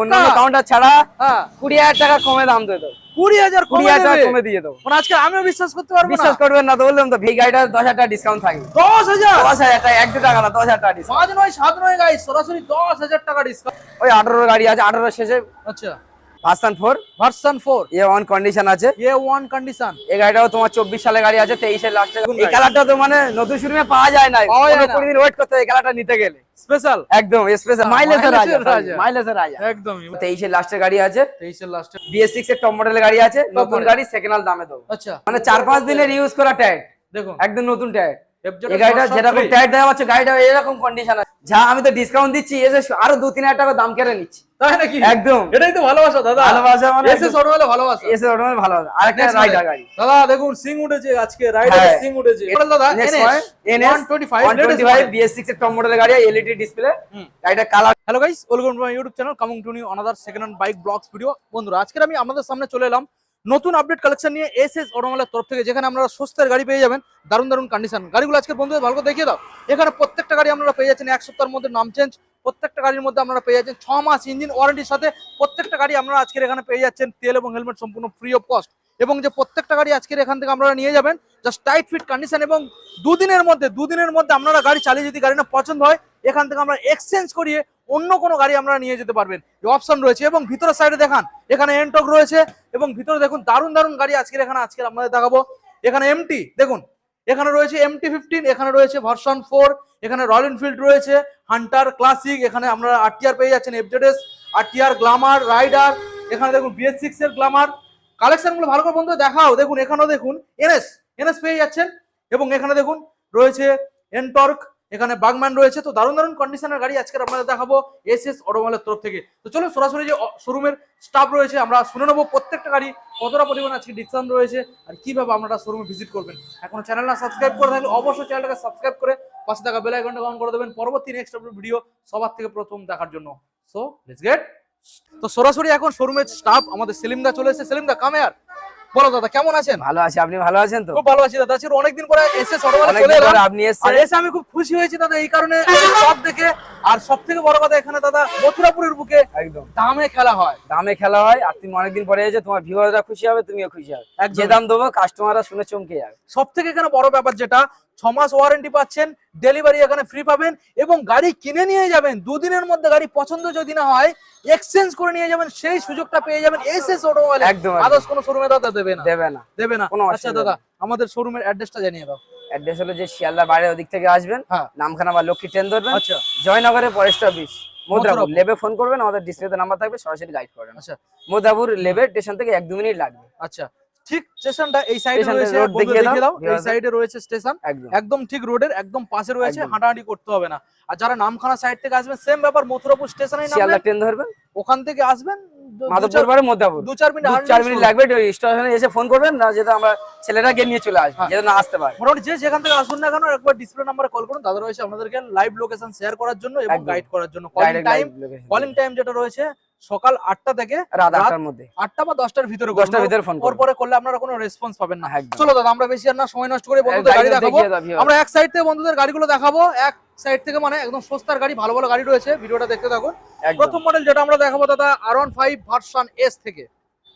অন্যান্য কাউন্টার ছাড়া হ্যাঁ। কুড়ি হাজার টাকা কমে দাম দিয়ে দেবো। কুড়ি হাজার কুড়ি হাজার টাকা কমে দিয়ে দেবো। মানে আজকে আমিও বিশ্বাস করতে পারব বিশ্বাস করবেন না তো বললাম তো গাড়িটা দশ হাজার টাকা ডিসকাউন্ট থাকবে। দশ হাজার? দশ হাজার টাকা এক দু টাকা না দশ হাজার টাকা পাঁচ নয় সাত নয় গাড়ি সরাসরি দশ হাজার টাকা ডিসকাউন্ট ওই আঠারো গাড়ি আছে আঠারো শেষে আচ্ছা। Version four version A one condition আছে। এ ওয়ান কন্ডিশন এই গাড়িটাও তোমার চব্বিশ সালে গাড়ি আছে তেইশের লাস্টে এই। কালারটা তো মানে নতুন শোরুমে পাওয়া যায় না পাওয়া যায় না। কুড়ি দিন ওয়েট করতে এই কালারটা নিতে গেলে। স্পেশাল একদম স্পেশাল রাজা রাজা। লাস্টের গাড়ি আছে। লাস্টে এর। টপ মডেলের গাড়ি আছে। নতুন গাড়ি সেকেন্ড হ্যান্ড দামে আচ্ছা। মানে চার পাঁচ দিনের ইউজ করা ট্যাগ দেখুন। একদম নতুন FZ এই গাড়িটা যেরকম টায়ার দেওয়া হচ্ছে গাড়িটা এরকম কন্ডিশন আছে। যা আমি তো ডিসকাউন্ট দিচ্ছি এসে আরও দু তিন হাজার টাকা দাম কেটে নিচ্ছি। তাই নাকি? একদম। এটাই তো ভালোবাসা দাদা। ভালোবাসা মানে এসে ছোট ভালোবাসা। এসে ওটা ভালো আরেকটা রাইডার গাড়ি। দাদা দেখুন সিং উঠেছে আজকে রাইডার হ্যাঁ। সিং উঠেছে। দাদা Next NS one, NS 125 latest 125 model। BS6 এর টপ মডেলের গাড়ি এলইডি ডিসপ্লে। গাড়িটা colour hello guys welcome to my YouTube channel coming to new another second hand bike blogs video বন্ধুরা আজকে আমি আপনাদের সামনে চলে এলাম নতুন আপডেট কালেকশন নিয়ে এস এস অটোমোবাইলের তরফ থেকে, যেখানে আপনারা সস্তার গাড়ি পেয়ে যাবেন, দারুণ দারুণ কন্ডিশন গাড়িগুলো আজকে বন্ধুদের ভালো করে দেখিয়ে দাও। এখানে প্রত্যেকটা গাড়ি আপনারা পেয়ে যাচ্ছেন, এক সপ্তাহের মধ্যে নাম চেঞ্জ প্রত্যেকটা গাড়ির মধ্যে আপনারা পেয়ে যাচ্ছেন, ছ মাস ইঞ্জিন ওয়ারেন্টির সাথে প্রত্যেকটা গাড়ি আপনারা আজকের এখানে পেয়ে যাচ্ছেন, তেল এবং হেলমেট সম্পূর্ণ ফ্রি অফ কস্ট এবং যে প্রত্যেকটা গাড়ি আজকের এখান থেকে আপনারা নিয়ে যাবেন জাস্ট টাইট ফিট কন্ডিশন এবং দুদিনের মধ্যে দুদিনের মধ্যে আপনারা গাড়ি চালিয়ে যদি গাড়িটা পছন্দ হয়, এখান থেকে আমরা এক্সচেঞ্জ করিয়ে অন্য কোনো গাড়ি আপনারা নিয়ে যেতে পারবেন। এই অপশন রয়েছে এবং ভিতরের সাইডে দেখান, এখানে এনটক রয়েছে এবং ভিতরে দেখুন দারুণ দারুণ গাড়ি আজকের এখানে, আজকে আপনাদের দেখাবো। এখানে এমটি দেখুন, এখানে রয়েছে এমটি ফিফটিন এখানে রয়েছে ভার্সন ফোর এখানে রয়্যাল এনফিল্ড রয়েছে হান্টার ক্লাসিক এখানে আপনারা আরটিআর পেয়ে যাচ্ছেন এফজেডএস আরটিআর গ্লামার রাইডার এখানে দেখুন বিএস সিক্স এর গ্লামার কালেকশনগুলো ভালো করে বন্ধু দেখাও, দেখুন, এখানেও দেখুন এনএস এনএস পেয়ে যাচ্ছেন এবং এখানে দেখুন রয়েছে এনটর্ক এখানে বাগম্যান রয়েছে, তো দারুণ দারুণ কন্ডিশনের গাড়ি আজকে আপনাদের দেখাবো এস এস অটোমোবাইলের তরফ থেকে। তো চলো সরাসরি যে শোরুমের স্টাফ রয়েছে, আমরা শুনে নেব প্রত্যেকটা গাড়ি কতটা পরিমাণ আজকে ডিসকাউন্ট রয়েছে আর কীভাবে আপনারা শোরুমে ভিজিট করবেন। এখন চ্যানেলটা সাবস্ক্রাইব করে থাকলে অবশ্যই চ্যানেলটাকে সাবস্ক্রাইব করে পাশে থাকা বেল আইকনটা অন করে দেবেন। পরবর্তী নেক্সট ভিডিও সবার থেকে প্রথম দেখার জন্য। সো লেটস গেট তো সরাসরি এখন শোরুমের স্টাফ আমাদের সেলিম দা চলে এসেছে। সেলিম দা কামে আর বলো দাদা কেমন আছেন? ভালো আছি আপনি ভালো আছেন তো? খুব ভালো আছি দাদা আসলে অনেকদিন পরে এসে সরোবরে চলে এলাম। আপনি আর এসে আমি খুব খুশি হয়েছি দাদা এই কারণে সব দেখে। আর সব থেকে বড় কথা এখানে দাদা মথুরাপুরের বুকে একদম। দামে খেলা হয়। দামে খেলা হয় আর তুমি অনেকদিন পরে এসে তোমার ভিউয়াররা খুশি হবে তুমিও খুশি হবে। যে দাম দেবো কাস্টমাররা শুনে চমকে যাবে। সব থেকে এখানে বড় ব্যাপার যেটা ছ মাস ওয়ারেন্টি পাচ্ছেন ডেলিভারি এখানে ফ্রি পাবেন এবং গাড়ি কিনে নিয়ে যাবেন দুদিনের মধ্যে গাড়ি পছন্দ যদি না হয় এক্সচেঞ্জ করে নিয়ে যাবেন সেই সুযোগটা পেয়ে যাবেন এস এস অটোমোবাইল একদম। আদার্স কোনো শোরুমে দাদা দেবে না। দেবে না। দেবে না। আচ্ছা দাদা আমাদের শোরুমের অ্যাড্রেসটা জানিয়ে দাও। অ্যাড্রেস হলো যে শিয়ালদা বাইরের ওদিক থেকে আসবেন হ্যাঁ। নামখানা বা লক্ষ্মী ট্রেন ধরবেন। আচ্ছা। জয়নগরে ফরেস্ট অফিস মোদ্রাপুর। লেবে ফোন করবেন আমাদের ডিসপ্লেতে নাম্বার থাকবে সরাসরি গাইড করবেন আচ্ছা। মোদাপুর লেবে স্টেশন থেকে এক দু মিনিট লাগবে। আচ্ছা। ঠিক স্টেশনটা এই সাইডে রয়েছে দেখিয়ে দাও। এই সাইডে রয়েছে স্টেশন। একদম। ঠিক রোডের একদম পাশে রয়েছে হাঁটাহাঁটি করতে হবে না। আর যারা নামখানা সাইড থেকে আসবেন সেম ব্যাপার মথুরাপুর স্টেশনে শিয়ালদা ট্রেন ধরবেন ওখান থেকে আসবেন দু- মাধবপুর চার- পরে দু চার মিনিট চার মিনিট লাগবে স্টেশনে এসে ফোন করবেন না যেটা আমরা ছেলেরা গিয়ে নিয়ে চলে আসবে হ্যাঁ। যেটা না আসতে পারে। মোটামুটি যে যেখান থেকে আসুন না কেন একবার ডিসপ্লে নাম্বারে কল করুন। দাদা রয়েছে আপনাদেরকে লাইভ লোকেশন শেয়ার করার জন্য এবং গাইড করার জন্য। কলিং টাইম কলিং টাইম যেটা রয়েছে সকাল আটটা থেকে রাত আটটার মধ্যে। আটটা বা দশটার ভিতরে দশটার ভিতরে ফোন ওর পরে করলে আপনারা কোনো রেসপন্স পাবেন না। চলো দাদা আমরা বেশি আর না সময় নষ্ট করে বন্ধুদের গাড়ি দেখাবো। আমরা এক সাইড থেকে বন্ধুদের গাড়িগুলো দেখাবো। এক সাইড থেকে মানে একদম সস্তার গাড়ি ভালো ভালো গাড়ি রয়েছে। ভিডিওটা দেখতে থাকুন। প্রথম মডেল যেটা আমরা দেখাবো দাদা R one five version S থেকে।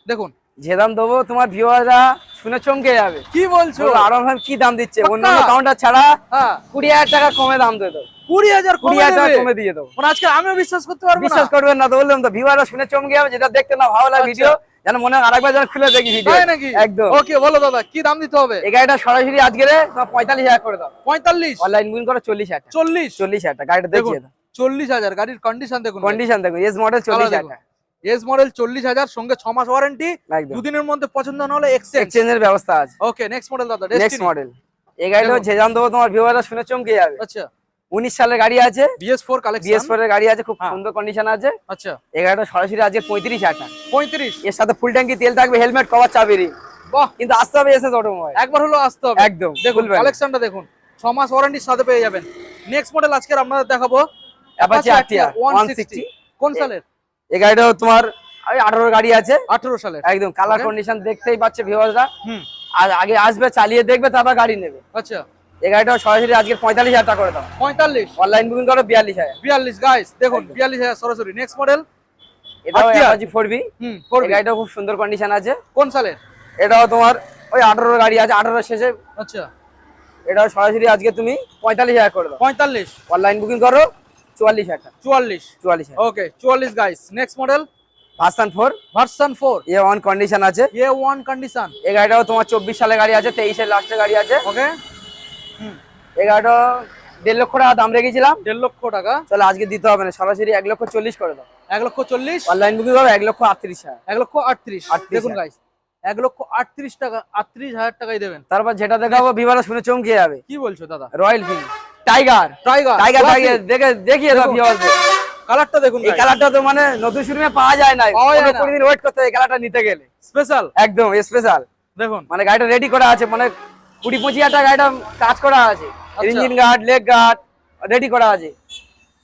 দেখুন। যে দাম দেবো তোমার ভিউয়াররা শুনে চমকে যাবে। কি বলছো? আরও ভাই কি দাম দিচ্ছে? অন্যান্য কাউন্টার ছাড়া হ্যাঁ। কুড়ি হাজার টাকা কমে দাম দিয়ে দেবো। কুড়ি হাজার কুড়ি হাজার কমে দিয়ে দেবো। মানে আজকে আমিও বিশ্বাস করতে পারব বিশ্বাস করবেন না তো বললাম তো ভিউয়াররা শুনে চমকে যাবে যেটা দেখতে না ভালো লাগে আচ্ছা। ভিডিও যেন মনে হয় আরেকবার যেন খুলে দেখি ভিডিও। নাকি? একদম। ওকে বলো দাদা কি দাম দিতে হবে? এই গাড়িটা সরাসরি আজকে পঁয়তাল্লিশ হাজার করে দাও। পঁয়তাল্লিশ? অনলাইন বুকিং করে চল্লিশ হাজার চল্লিশ? চল্লিশ হাজার গাড়িটা দেখুন দেখিয়ে দাও। চল্লিশ হাজার গাড়ির কন্ডিশন দেখুন। কন্ডিশন এস মডেল চল্লিশ হাজার এস মডেল চল্লিশ হাজার সঙ্গে ছ মাস ওয়ারেন্টি দুদিনের মধ্যে পছন্দ না হলে এক্সচেঞ্জের ব্যবস্থা আছে। ওকে নেক্সট মডেল দাদা নেক্সট মডেল এই গাড়িটা দাম দেবো তোমার ভিউয়াররা শুনে চমকে যাবে। আচ্ছা। উনিশ সালের গাড়ি আছে। বিএস ফোর বিএস ফোর এর গাড়ি আছে খুব হ্যাঁ। সুন্দর কন্ডিশন আছে। আচ্ছা। এই গাড়িটা সরাসরি আজকে পঁয়ত্রিশ হাজার টাকা পঁয়ত্রিশ? এর সাথে ফুল ট্যাঙ্কি তেল থাকবে হেলমেট কভার চাবিরি। বাহ। কিন্তু আসতে হবে এসে অটোমোবাইল একবার হলো আসতে হবে। একদম দেখুন। কালেকশনটা দেখুন। ছ মাস ওয়ারেন্টির সাথে পেয়ে যাবেন। নেক্সট মডেল আজকে আপনাদের দেখাবো। Apache RTR 160 কোন সালের? এই গাড়িটাও তোমার ওই আঠারো গাড়ি আছে। আঠারো সালের। একদম কালার কন্ডিশন দেখতেই পাচ্ছে ভিউয়াররা হুম। আর আগে আসবে চালিয়ে দেখবে তারপর গাড়ি নেবে। আচ্ছা। এই গাড়িটাও সরাসরি আজকে পঁয়তাল্লিশ হাজার টাকা করে দাও। পঁয়তাল্লিশ। অনলাইন বুকিং করো বিয়াল্লিশ হাজার। বিয়াল্লিশ গাইস দেখুন বিয়াল্লিশ হাজার সরাসরি নেক্সট মডেল এটাও RTR? Apache four B hmm four এই B। গাড়িটা খুব সুন্দর কন্ডিশন আছে। কোন সালের? এটাও তোমার ওই আঠারো গাড়ি আছে আঠারো শেষে। আচ্ছা। এটাও সরাসরি আজকে তুমি পঁয়তাল্লিশ হাজার করে দাও। পঁয়তাল্লিশ। অনলাইন বুকিং করো চুয়াল্লিশ হাজার চুয়াল্লিশ। চুয়াল্লিশ ওকে চুয়াল্লিশ guys next model version four version four A one condition আছে। এ ওয়ান কন্ডিশন এই গাড়িটাও তোমার চব্বিশ সালে গাড়ি আছে তেইশের লাস্টের গাড়ি আছে। ওকে এই গাড়িটা দেড় লক্ষ টাকা দাম রেখেছিলাম। দেড় লক্ষ টাকা? চলো আজকে দিতে হবে না সরাসরি এক লক্ষ চল্লিশ করে দাও। এক লক্ষ চল্লিশ? অনলাইন বুকিং করো এক লক্ষ আটত্রিশ হাজার। এক লক্ষ আটত্রিশ? দেখুন গাইস এক লক্ষ আটত্রিশ টাকা আটত্রিশ হাজার টাকাই দেবেন। তারপর যেটা দেখাবো বিমানে শুনে চমকে যাবে। কি বলছো দাদা? Royal Field Tiger Tiger Tiger Tiger দেখে দেখিয়ে দাও ভিউয়ারদের কালারটা দেখুন এই কালারটা তো মানে নতুন শোরুমে পাওয়া যায় না পাওয়া যায় দিন ওয়েট করতে হয় এই কালারটা নিতে গেলে। স্পেশাল একদম স্পেশাল দেখুন। মানে গাড়িটা রেডি করা আছে মানে কুড়ি পঁচিশ হাজার টাকা গাড়িটা কাজ করা আছে। আচ্ছা। Engine guard leg guard ready করা আছে।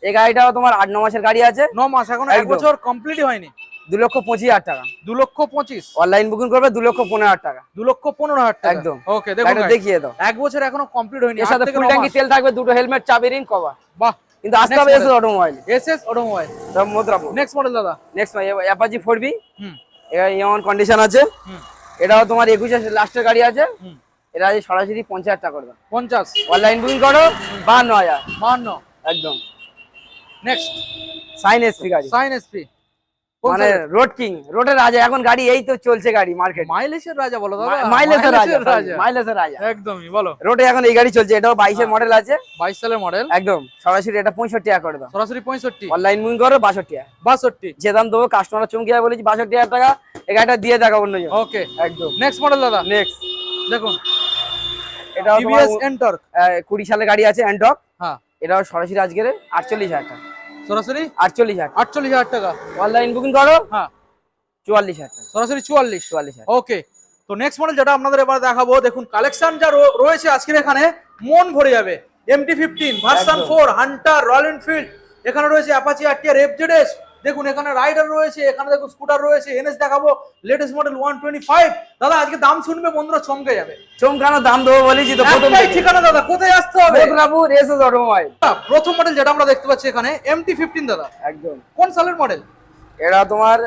এই গাড়িটাও তোমার আট ন মাসের গাড়ি আছে। ন মাস এখন এক বছর কমপ্লিট হয়নি। দু লক্ষ পঁচিশ হাজার টাকা। দু লক্ষ পঁচিশ। অনলাইন বুকিং করবে দু লক্ষ পনেরো হাজার টাকা। দু লক্ষ পনেরো হাজার টাকা। একদম। ওকে guys, দেখিয়ে দাও। এক বছর এখনও কমপ্লিট হয়নি। এর সাথে ফুল ট্যাঙ্কি তেল থাকবে দুটো হেলমেট চাবি রিং কভার বাহ। কিন্তু আসতে হবে এসে model। Automobile S S automobile Mathurapur next model দাদা। Next Apache four B hmm. এটা এমন কন্ডিশন আছে। হুম। এটাও তোমার একুশে লাস্টের গাড়ি আছে। হুম। এটা আছে সরাসরি পঞ্চাশ টাকা করে দাও। পঞ্চাশ। অনলাইন বুকিং করো বান্ন হাজার। বাহান্ন। একদম। নেক্সট সাইন এসপি গাড়ি। সাইন এসপি মানে রোড কিং রোডের রাজা। এখন গাড়ি এই তো চলছে গাড়ি মার্কেট মাইলেজের রাজা বলো দাদা। মাইলেজের রাজা মাইলেজের রাজা। একদমই বলো। রোডে এখন এই গাড়ি চলছে। এটাও বাইশের মডেল আছে। বাইশ সালের মডেল একদম। সরাসরি এটা পঁয়ষট্টি টাকা করে দাও। সরাসরি পঁয়ষট্টি। অনলাইন বুকিং করো বাষট্টি টাকা। বাষট্টি। যে দাম দেবো কাস্টমার চমকে যাবে বলেছি বাষট্টি হাজার টাকা। এই গাড়িটা দিয়ে দেখা অন্য ওকে একদম। নেক্সট মডেল দাদা। নেক্সট দেখুন। তোমার টিভিএস এন্টর্ক আহ, কুড়ি সালে গাড়ি আছে অ্যান্ডক হ্যাঁ। এটাও সরাসরি আজকের আটচল্লিশ হাজার টাকা। সরাসরি? আটচল্লিশ হাজার আটচল্লিশ হাজার টাকা। অনলাইন বুকিং করো। হ্যাঁ। চুয়াল্লিশ হাজার টাকা। সরাসরি চুয়াল্লিশ। চুয়াল্লিশ হাজার। ওকে তো নেক্সট মডেল যেটা আপনাদের এবার দেখাবো দেখুন কালেকশন যা রয়েছে আজকের এখানে মন ভরে যাবে। MT fifteen version. Four Hunter Royal Enfield এখানে রয়েছে অ্যাপাচি আরটিআর এফজেডএস দেখুন এখানে রাইডার রয়েছে এখানে দেখুন স্কুটার রয়েছে এনএস দেখাবো latest model one twenty five দাদা আজকে দাম শুনবে বন্ধুরা চমকে যাবে। চমকানো দাম দেবো বলেছি তো প্রথম ঠিকানা দাদা কোথায় আসতে হবে? মথুরাপুর এসএস অটোমোবাইল প্রথম মডেল যেটা আমরা দেখতে পাচ্ছি এখানে এমটি ফিফটিন দাদা। একদম। কোন সালের মডেল এটা তোমার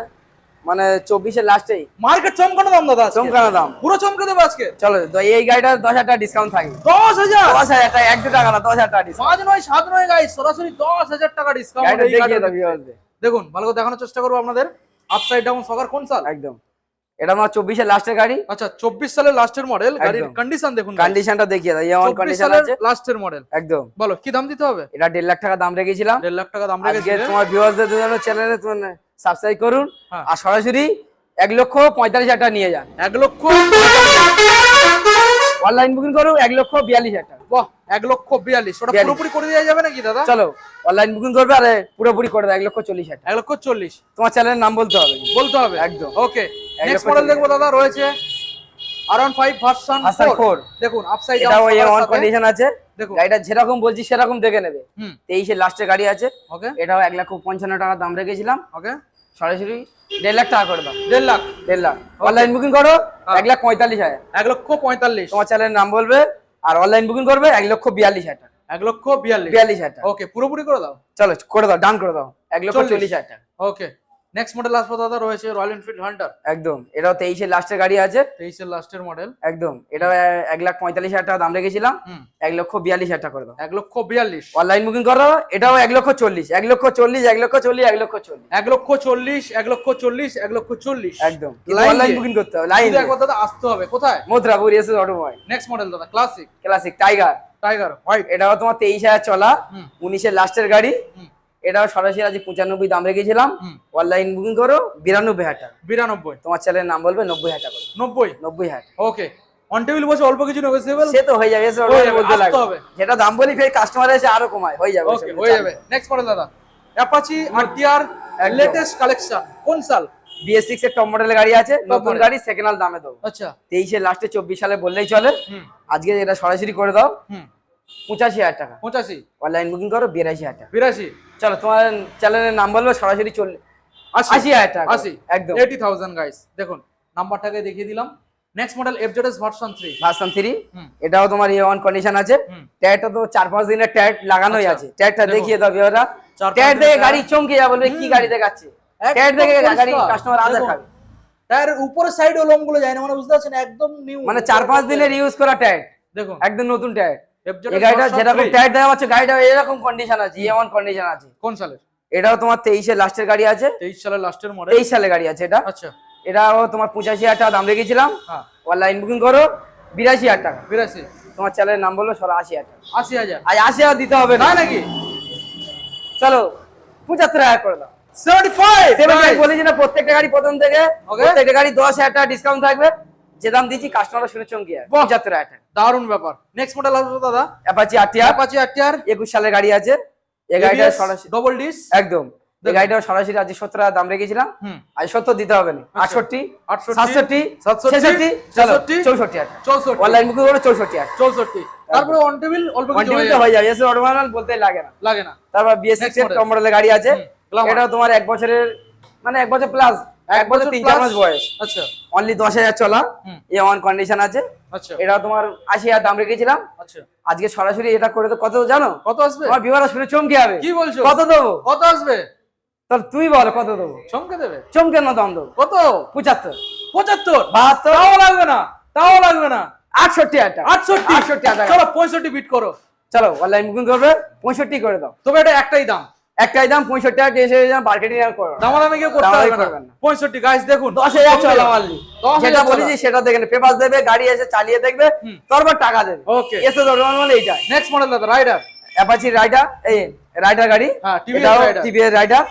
মানে চব্বিশের লাস্টেই মার্কেট চমকানো দাম দাদা চমকানো দাম। পুরো চমকে দেবো আজকে। চলো তো এই গাড়িটা দশ হাজার টাকা ডিসকাউন্ট থাকবে দশ হাজার? দশ হাজার টাকা এক দু টাকা না দশ হাজার টাকা পাঁচ নয় সাত নয় গাইস সরাসরি দশ হাজার টাকা ডিসকাউন্ট দেখুন ভালো করে দেখানোর চেষ্টা করব আপনাদের। আপসাইড ডাউন সকার কোন সাল? একদম। এটা আমার চব্বিশের লাস্টের গাড়ি। আচ্ছা চব্বিশ সালের লাস্টের মডেল গাড়ির কন্ডিশন দেখুন কন্ডিশনটা দেখিয়ে দাও কন্ডিশন আছে। লাস্টের মডেল একদম। বলো কি দাম দিতে হবে? এটা দেড় লাখ টাকা দাম রেখেছিলাম। দেড় লাখ টাকা দাম রেখেছে তোমার ভিউয়ার্সদের জন্য চ্যানেলে সাবস্ক্রাইব করুন। হ্যাঁ। আর সরাসরি এক লক্ষ পঁয়তাল্লিশ হাজার টাকা নিয়ে যান। এক লক্ষ অনলাইন বুকিং করো এক লক্ষ বিয়াল্লিশ হাজার টাকা। বাহ এক লক্ষ বিয়াল্লিশ। ওটা পুরোপুরি করে দেওয়া যাবে নাকি দাদা? চলো অনলাইন বুকিং করবে আরে পুরোপুরি করে দেয় এক লক্ষ চল্লিশ হাজার এক লক্ষ চল্লিশ। তোমার চ্যানেলের নাম বলতে হবে। বলতে হবে? একদম। ওকে নেক্সট মডেল দেখব দাদা রয়েছে আর ওয়ান ফাইভ ভার্সন Version দেখুন আপসাইড ডাউন অন কন্ডিশন আছে। গাড়িটা যেরকম বলছি সেরকম দেখে নেবে। তেইশের লাস্টের গাড়ি আছে। ওকে। এটাও এক লক্ষ পঞ্চান্ন টাকা দাম রেখেছিলাম। ওকে। সরাসরি দেড় লাখ টাকা করে দাও। দেড় লাখ। দেড় লাখ। অনলাইন বুকিং করো হ্যাঁ। এক লাখ পঁয়তাল্লিশ হাজার। এক লক্ষ পঁয়তাল্লিশ। তোমার চ্যানেলের নাম বলবে আর অনলাইন বুকিং করবে এক লক্ষ বিয়াল্লিশ হাজার টাকা। এক লক্ষ বিয়াল্লিশ। বিয়াল্লিশ হাজার টাকা। ওকে পুরোপুরি করে দাও। চলো করে দাও ডান করে দাও। এক লক্ষ চল্লিশ। চল্লিশ হাজার টাকা। ওকে। নেক্সট মডেল আসব দাদা রয়েছে রয়্যাল এনফিল্ড হান্টার একদম এটাও তেইশের লাস্টের গাড়ি আছে। তেইশের লাস্টের মডেল একদম এটাও এ- এক লাখ পঁয়তাল্লিশ হাজার টাকা দাম রেখেছিলাম। এক লক্ষ বিয়াল্লিশ হাজার টাকা করে দাও। এক লক্ষ বিয়াল্লিশ। অনলাইন বুকিং করো এটাও এক লক্ষ চল্লিশ। এক লক্ষ চল্লিশ এক লক্ষ চল্লিশ এক লক্ষ চল্লিশ। এক লক্ষ চল্লিশ এক লক্ষ চল্লিশ এক লক্ষ চল্লিশ। একদম অনলাইন বুকিং করতে হবে লাইন একবার দাদা আসতে হবে কোথায়? মথুরাপুর এসে অটোমোবাইল নেক্সট মডেল দাদা Classic Classic Tiger Tiger white এটাও তোমার তেইশ হাজার চলা উনিশের লাস্টের গাড়ি। এটাও সরাসরি আজ পঁচানব্বই দাম রেখেছিলাম। অনলাইন বুকিং করো বিরানব্বই হাজার টাকা। বিরানব্বই। তোমার চ্যানেলের নাম বলবে নব্বই হাজার টাকা। নব্বই? নব্বই হাজার ওকে অন টেবিল বসে অল্প কিছু নেগোসিয়েবল সে তো হয়ে যাবে এসে বলতে লাগবে। যেটা দাম বলি ফের কাস্টমার এসে আরও কমায়। হয়ে যাবে ওকে হয়ে যাবে। নেক্সট মডেল দাদা। Apache RTR. লেটেস্ট কালেকশন কোন সাল? বিএস সিক্স এর টপ মডেলের গাড়ি আছে নতুন গাড়ি সেকেন্ড হ্যান্ড দামে দেবো। আচ্ছা। তেইশে লাস্টে চব্বিশ সালে বললেই চলে। আজকে এটা সরাসরি করে দাও। পঁচাশি হাজার টাকা। পঁচাশি? অনলাইন বুকিং করো বিরাশি হাজার টাকা। বিরাশি? চলো তোমার চ্যানেলের নাম বলবে সরাসরি চল্লিশ আশি। আশি হাজার টাকা। আশি। একদম। এইটি থাউজেন্ড গাইস দেখুন নাম্বারটাকে দেখিয়ে দিলাম। Next model FZS version three version three এটাও তোমার ওয়ান কন্ডিশন আছে। টায়ারটা তো চার পাঁচ দিনের টায়ার লাগানোই আচ্ছা, আছে। টায়ারটা দেখিয়ে দাও টায়ার দেখে গাড়ি চমকে যাবে বলবে কি গাড়ি দেখাচ্ছে দেখে গাড়ি কাস্টমার আদা খাবে। সাইডে লোমগুলো যায় না মানে বুঝতে পারছেন একদম নিউ মানে চার পাঁচ দিনের ইউজ করা টায়ার দেখুন। একদম নতুন টায়ার FZ এই গাড়িটা যেরকম টায়ার দেওয়া হচ্ছে গাড়িটা এরকম কন্ডিশন আছে এমন কন্ডিশন আছে। কোন সালের? এটাও তোমার তেইশের লাস্টের গাড়ি আছে। তেইশ সালের লাস্টের মডেল তেইশ সালে গাড়ি আছে এটা। আচ্ছা। এটাও তোমার পঁচাশি হাজার টাকা দাম রেখেছিলাম। হ্যাঁ। অনলাইন বুকিং করো বিরাশি হাজার টাকা। বিরাশি। তোমার চ্যানেলের নাম বলল সরো আশি হাজার আশি হাজার। আশি হাজার দিতে হবে না? নাকি? চলো পঁচাত্তর হাজার করে দাও। সেভেন্টি ফাইভ সেভেন বলেছি না প্রত্যেকটা গাড়ি প্রথম থেকে. প্রত্যেকটা গাড়ি দশ হাজার টাকা ডিসকাউন্ট থাকবে। যে দাম দিচ্ছি কাস্টমার শুনে চমকে বাহ। পঁচাত্তর হাজার দারুণ ব্যাপার। নেক্সট মডেল আসবে দাদা? অ্যাপাচি অ্যাপাচি আরটিআর একুশ সালের গাড়ি আছে। এই গাড়িটা সরাসরি ডবল ডিস একদম। এই গাড়িটা সরাসরি আজ সত্তর হাজার দাম রেখেছিলাম। আজ সত্তর দিতে হবে না। আটষট্টি সাতষট্টি ছেষট্টি চৌষট্টি চৌষট্টি অনলাইন বুকিং করে চৌষট্টি হাজার। চৌষট্টি। তারপরে অন টেবিল অল্প কিছু কন্টিনিউতে হয়ে যাবে। এসে অটোমানাল বলতে লাগে না। লাগে না। তারপর মডেলের গাড়ি আছে। এটা তোমার এক বছরের মানে এক বছর প্লাস এক বছর তিন চার মাস বয়স। আচ্ছা। অনলি দশ হাজার চলা। এ ওয়ান কন্ডিশন আছে। আচ্ছা। এটা তোমার আশি হাজার দাম রেখেছিলাম। আচ্ছা। আজকে সরাসরি এটা করে তো কত জানো? কত আসবে? তোমার বিবাহ শুনে চমকে যাবে। কি বলছো? কত দেবো? কত আসবে? তাহলে তুই বল কত দেবো? চমকে দেবে? চমকে না দাম দেবো। কত? পঁচাত্তর। পঁচাত্তর? বাহাত্তর। তাও লাগবে না। তাও লাগবে না। আটষট্টি হাজার আটষট্টি। আটষট্টি হাজার চলো পঁয়ষট্টি বিট করো। চলো অনলাইন বুকিং করবে পঁয়ষট্টি করে দাও। তবে এটা একটাই দাম। একটাই দাম পঁয়ষট্টি টাকা এসে মার্কেটিং আর করো দামাদামি কেউ করতে পারবে না। পঁয়ষট্টি গাইস দেখুন। দশ হাজার চমকে চলা যাবে। মারলি যেটা বলেছি সেটা দেখে পেপার দেবে গাড়ি এসে চালিয়ে দেখবে তারপর টাকা দেবে। Okay. এসে মানে এইটা নেক্সট মডেল দাদা রাইডার অ্যাপাচি রাইডার এই রাইডার গাড়ি হ্যাঁ। টিভিএস রাইডার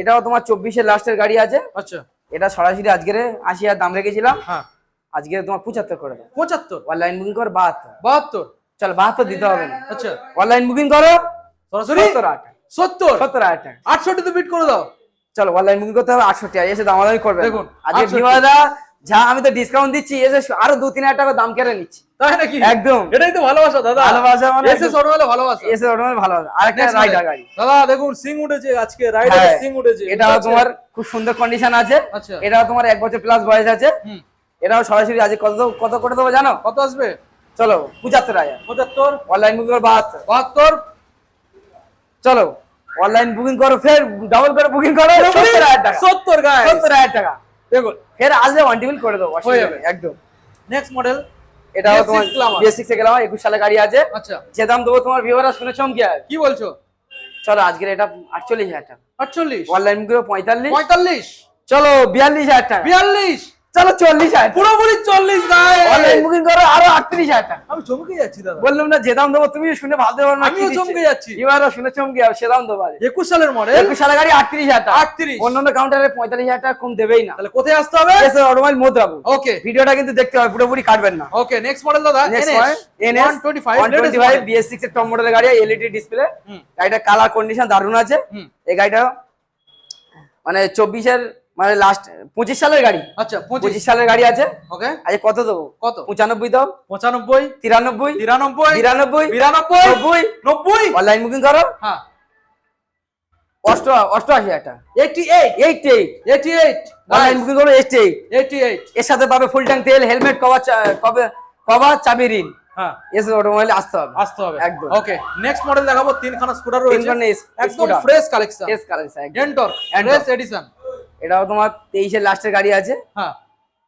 এটাও তোমার চব্বিশের লাস্টের গাড়ি আছে। আচ্ছা। এটা সরাসরি আজকের আশি হাজার দাম রেখেছিলাম। হ্যাঁ। আজকে তোমার পঁচাত্তর করে দাও। পঁচাত্তর? অনলাইন বুকিং কর বাহাত্তর। বাহাত্তর? চল বাহাত্তর দিতে হবে না। আচ্ছা। অনলাইন বুকিং করো সরাসরি? সত্তর আট। সত্তর। সত্তর হাজার টাকা। আটষট্টি তো বিট করে দাও। চলো অনলাইন বুকিং করতে হবে আটষট্টি হাজার। এসে দামাদামি করবে দেখুন, আজকে 68 যা আমি তো ডিসকাউন্ট দিচ্ছি এসে আরও দু তিন হাজার টাকা দাম কেটে নিচ্ছি। তাই নাকি? একদম। এটাই তো ভালোবাসা দাদা। ভালোবাসা মানে এসে ভালোবাসা। রাইডার গাড়ি। দাদা দেখুন সিং উঠেছে আজকে রাইডার হ্যাঁ, সিং উঠেছে। এটাও তোমার খুব সুন্দর কন্ডিশন আছে। আচ্ছা। তোমার এক বছর প্লাস বয়স আছে। এটাও সরাসরি আজ কত কত করে দেবো জানো? কত আসবে? চলো পঁচাত্তর হাজার। পঁচাত্তর। অনলাইন বুকিং বাহাত্তর। বাহাত্তর। চলো। অনলাইন বুকিং করো ফের ডাবল করে বুকিং করো সত্তর হাজার টাকা। সত্তর গায়ে সত্তর হাজার টাকা। দেখুন ফের আসলে ওয়ান টেবিল করে দেবো অসুবিধা যাবে। একদম। নেক্সট মডেল BS6 তোমার Glamour। বিএস সিক্স গেলাম একুশ সালে গাড়ি আছে। আচ্ছা। যে দাম দেবো তোমার ভিওরা শুনে চমকে কি বলছো? চলো আজকের এটা আটচল্লিশ হাজার টাকা। আটচল্লিশ? অনলাইন বুকিং পঁয়তাল্লিশ। পঁয়তাল্লিশ? চলো বিয়াল্লিশ হাজার টাকা। বিয়াল্লিশ? চলো চল্লিশ হাজার পুরোপুরি চল্লিশ অনলাইন বুকিং করো আরও আটত্রিশ হাজার টাকা। আমি চমকে যাচ্ছি দাদা। বললাম না যে দাম দেবো তুমি শুনে ভাবতে পারো না আমিও চমকে যাচ্ছি। এবারও শুনে চমকে যাবে সে দাম দেবো একুশ সালের মডেল একুশ সালে গাড়ি আটত্রিশ হাজার টাকা। আটত্রিশ। অন্যান্য কাউন্টারে পঁয়তাল্লিশ হাজার টাকা কম দেবেই না। তাহলে কোথায় আসতে হবে? অটোমাইল মোদ্রাবু ওকে ভিডিওটা কিন্তু দেখতে হবে পুরোপুরি কাটবেন না। ওকে নেক্সট মডেল দাদা Next NS one, NS 125 125 BS6 এর টপ মডেলের গাড়ি এলইডি ডিসপ্লে গাড়িটা কালার কন্ডিশন দারুণ আছে। এই গাড়িটা মানে চব্বিশের মানে লাস্ট পঁচিশ সালের গাড়ি। আচ্ছা পঁচিশ। সালের গাড়ি আছে। ওকে আজ কত দেবো? কত? পঁচানব্বই দাও। পঁচানব্বই তিরানব্বই তিরানব্বই বিরানব্বই বিরানব্বই নব্বই। নব্বই। অনলাইন বুকিং করো। হ্যাঁ। অষ্ট অষ্টআশি হাজার টাকা। Eighty eight eight eight eighty eight online booking করো এইট এইট এইটি এইট এর সাথে পাবে ফুল ট্যাঙ্ক তেল হেলমেট কভার কবে কভার চাবি ঋণ হ্যাঁ। এসে অটোমোবাইল আসতে হবে। আসতে হবে। একদম। ওকে নেক্সট মডেল দেখাবো তিনখানা স্কুটার রয়েছে। তিনখানা S- একদম ফ্রেশ কালেকশন ফ্রেশ এডিশন এটাও তোমার তেইশের লাস্টের গাড়ি আছে। হ্যাঁ।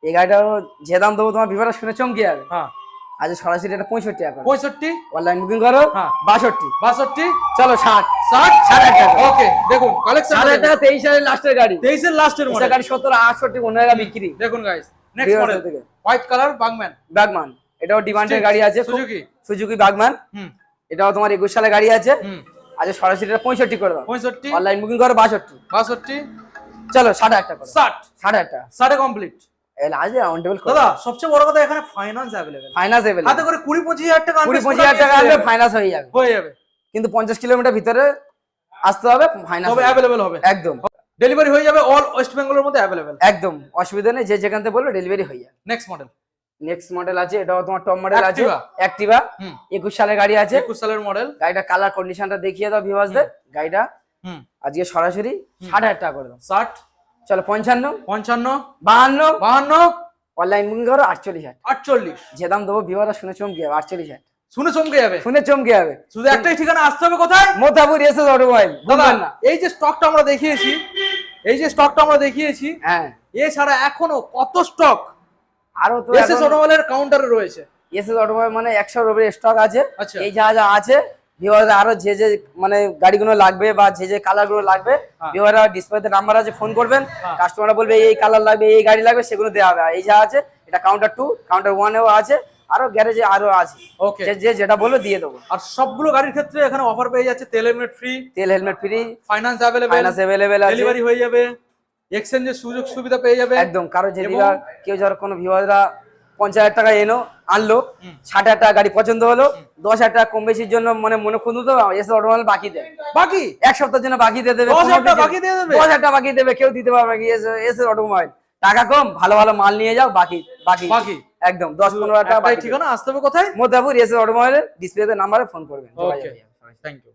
এই গাড়িটাও যে দাম দেবো তোমার বিভারা শুনে চমকে যাবে। হ্যাঁ। আজ সরাসরি এটা পঁয়ষট্টি টাকা পঁয়ষট্টি? অনলাইন বুকিং করো হ্যাঁ। বাষট্টি। বাষট্টি? চলো ষাট। ষাট? ষাট টাকা। ওকে দেখুন কালেকশন ষাট টাকা তেইশ হাজার লাস্টের গাড়ি। তেইশের লাস্টের মডেল গাড়ি সত্তর আটষট্টি অন্য জায়গায় বিক্রি। দেখুন গাইস নেক্সট মডেল থেকে। হোয়াইট কালার বাগম্যান ব্যাগমান এটাও ডিমান্ডের গাড়ি আছে। Suzuki Suzuki Burgman hmm. এটাও তোমার একুশ সালে গাড়ি আছে। হুম। আজ সরাসরি এটা পঁয়ষট্টি করে দাও। পঁয়ষট্টি। অনলাইন বুকিং করো বাষট্টি। বাষট্টি। চলো। ষাট। কমপ্লিট দাদা সবচেয়ে বড় কথা এখানে ফাইন্যান্স অ্যাভেলেবেল হাতে করে কুড়ি পঁচিশ হাজার টাকা কুড়ি পঁচিশ হাজার টাকা আনলে ফাইনান্স হয়ে যাবে। হয়ে যাবে। কিন্তু পঞ্চাশ কিলোমিটার ভিতরে আসতে হবে অ্যাভেলেবেল হবে একদম। ডেলিভারি হয়ে যাবে অল ওয়েস্ট বেঙ্গলের মধ্যে অ্যাভেলেবেল একদম। অসুবিধা নেই যে যেখান থেকে বলবে ডেলিভারি হয়ে যাবে। নেক্সট মডেল নেক্সট মডেল আছে এটাও তোমার টপ মডেল আছে। অ্যাক্টিভা একুশ সালের গাড়ি আছে। একুশ সালের মডেল গাড়িটা কালার কন্ডিশনটা দেখিয়ে দাও ভিভাসদের গাড়িটা আজকে সরাসরি ষাট হাজার টাকা করে দাও ষাট? চলো পঞ্চান্ন? পঞ্চান্ন? বাহান্ন? বাহান্ন? অনলাইন বুকিং করো আটচল্লিশ হাজার। আটচল্লিশ। যে দাম দেবো ভিভারা শুনে চমকে যাবে আটচল্লিশ হাজার। শুনে চমকে যাবে? শুনে চমকে যাবে। শুধু একটাই ঠিকানা আসতে হবে কোথায়? মোতাবুর এসে অটোমোবাইল দাদা না। এই যে স্টকটা আমরা দেখিয়েছি এই যে স্টকটা আমরা দেখিয়েছি হ্যাঁ। এছাড়া এখনও কত স্টক আরও তো এসএস অটোমোবাইলের কাউন্টারে রয়েছে? এসএস অটোমোবাইল মানে একশোর উপরে স্টক আছে। আচ্ছা। এই যা যা আছে ভিওয়ার আরও যে যে মানে গাড়িগুলো লাগবে বা যে যে কালারগুলো লাগবে হ্যাঁ। ভিওয়ার ডিসপ্লেতে নাম্বার আছে ফোন করবেন হ্যাঁ। কাস্টমাররা বলবে এই কালার লাগবে এই গাড়ি লাগবে সেগুলো দেওয়া হবে। এই যা আছে এটা কাউন্টার টু কাউন্টার ওয়ানেও আছে আরও গ্যারেজে আরও আছে। ওকে যে যেটা বলল দিয়ে দেবো। আর সবগুলো গাড়ির ক্ষেত্রে এখানে অফার পেয়ে যাচ্ছে তেল হেলমেট ফ্রি তেল helmet free finance available finance available আছে। ডেলিভারি হয়ে যাবে এক্সচেঞ্জের সুযোগ সুবিধা পেয়ে যাবে। একদম কারও যদি কেউ ধর কোনো ভিওয়াররা পঞ্চাশ হাজার টাকা এনো আনলো। ষাট হাজার টাকা গাড়ি পছন্দ হলো দশ হাজার টাকা কম বেশির জন্য মানে মনে খুঁজু তো এসে অটোমোবাইল বাকি দেয়। বাকি? এক সপ্তাহের জন্য বাকি দিয়ে দেবে। দশ হাজার টাকা বাকি দেবে? কেউ দিতে পারবে না এসে এসে অটোমোবাইল টাকা কম ভালো ভালো মাল নিয়ে যাও বাকি বাকি। বাকি? একদম দশ পনেরো হাজার টাকা ঠিকানা? আসতে হবে কোথায়? মোদাপুর এসে অটোমোবাইলের ডিসপ্লেতে নাম্বারে ফোন করবেন। Thank you